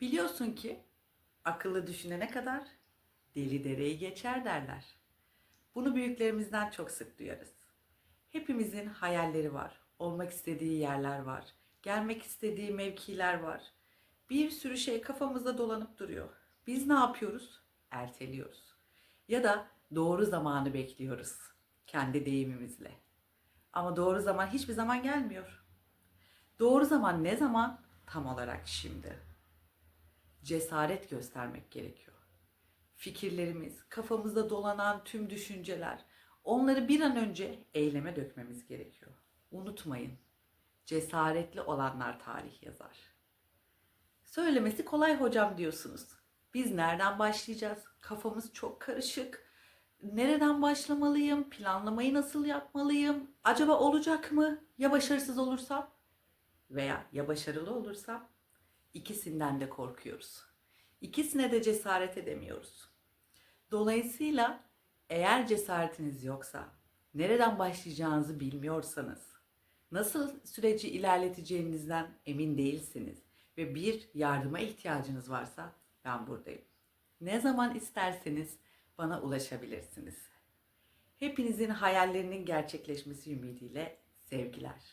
Biliyorsun ki akıllı düşünene kadar deli dereyi geçer derler. Bunu büyüklerimizden çok sık duyarız. Hepimizin hayalleri var, olmak istediği yerler var, gelmek istediği mevkiler var. Bir sürü şey kafamızda dolanıp duruyor. Biz ne yapıyoruz? Erteliyoruz. Ya da doğru zamanı bekliyoruz kendi deyimimizle. Ama doğru zaman hiçbir zaman gelmiyor. Doğru zaman ne zaman? Tam olarak şimdi. Cesaret göstermek gerekiyor. Fikirlerimiz, kafamızda dolanan tüm düşünceler, onları bir an önce eyleme dökmemiz gerekiyor. Unutmayın, cesaretli olanlar tarih yazar. Söylemesi kolay hocam diyorsunuz. Biz nereden başlayacağız? Kafamız çok karışık. Nereden başlamalıyım? Planlamayı nasıl yapmalıyım? Acaba olacak mı? Ya başarısız olursam? Veya ya başarılı olursam? İkisinden de korkuyoruz. İkisine de cesaret edemiyoruz. Dolayısıyla eğer cesaretiniz yoksa, nereden başlayacağınızı bilmiyorsanız, nasıl süreci ilerleteceğinizden emin değilsiniz ve bir yardıma ihtiyacınız varsa ben buradayım. Ne zaman isterseniz bana ulaşabilirsiniz. Hepinizin hayallerinin gerçekleşmesi ümidiyle sevgiler.